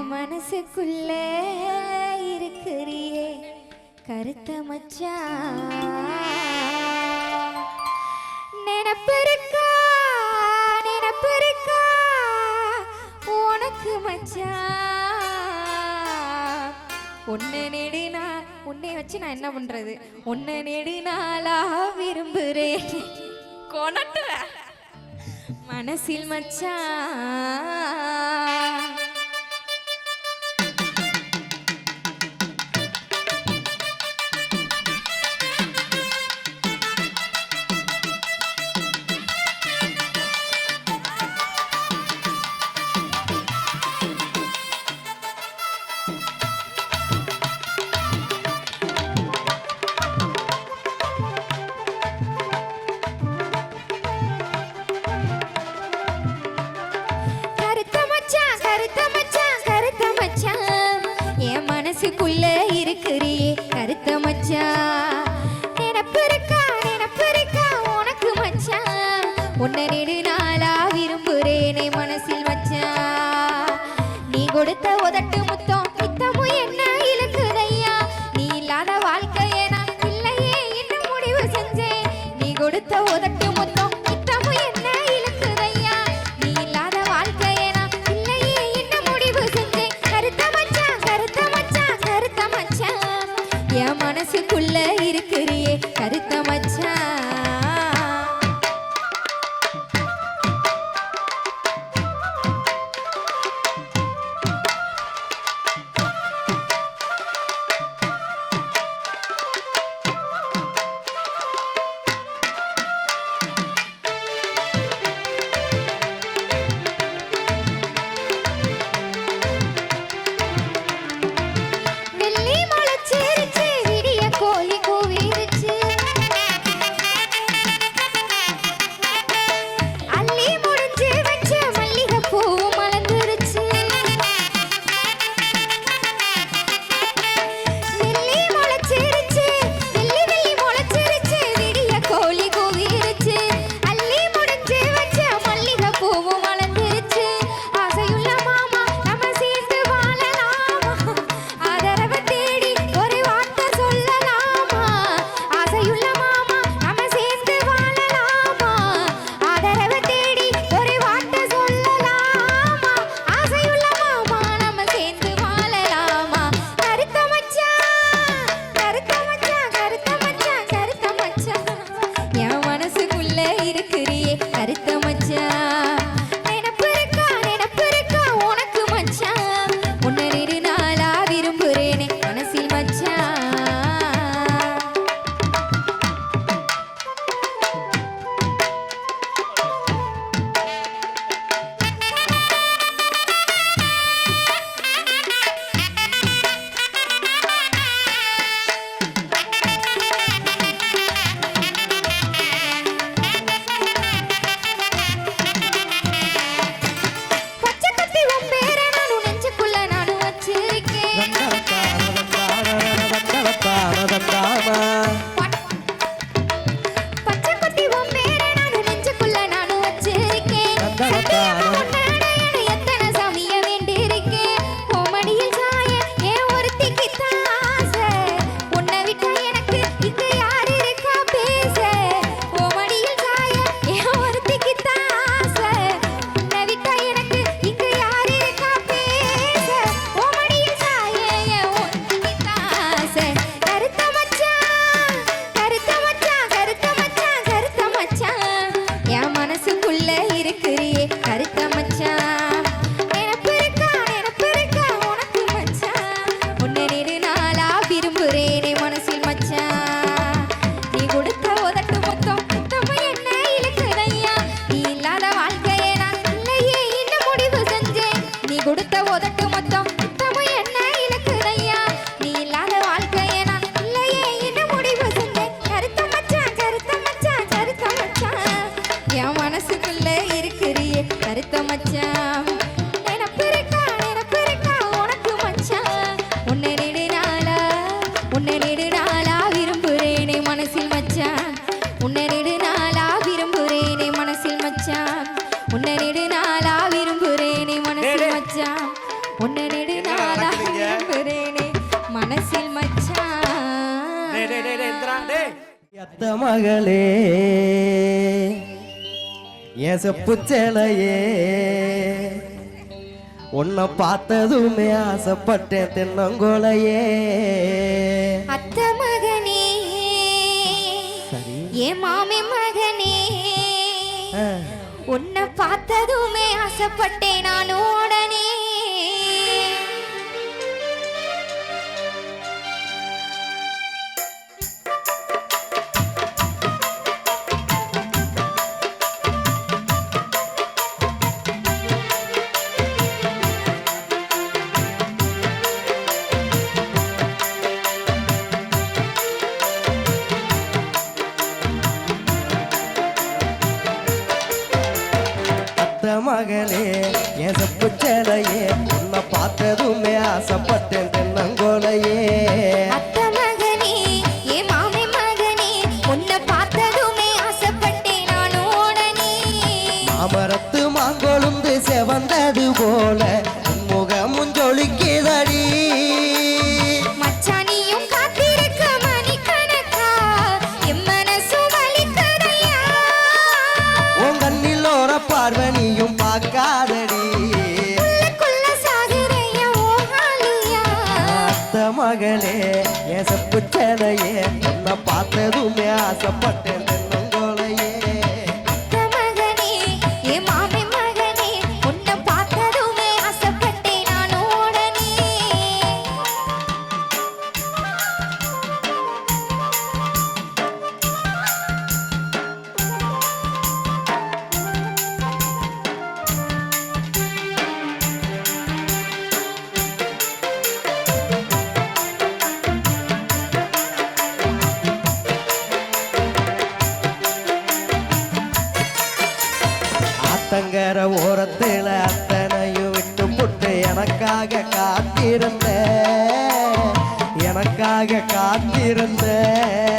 உன் மனசுக்குள்ள இருக்கிறியே. கருத்த மச்சா. நினப்பிருக்கா நினப்பிருக்கா. உனக்கு மச்சா. ஒன்று நெடுனா உன்னை வச்சு நான் என்ன பண்றது? ஒன்று நெடுநாளா விரும்புறேன். கொணட்டுற மனசில் மச்சான் இருக்கிறியே கருத்த எத்த மகளே என் செப்பு சேலையே. உன்னை பார்த்ததுமே ஆசைப்பட்டேன் தென்னங்கோலையே. அத்த மகனே ஏ மாமி மகனே. உன்னை பார்த்ததுமே ஆசைப்பட்டேன். தென்னம் மகளே என் செப்பு சேலையே உன்னை பார்த்ததுமே ஆசைப்பட்டேன். எனக்காக காத்திருந்தேன்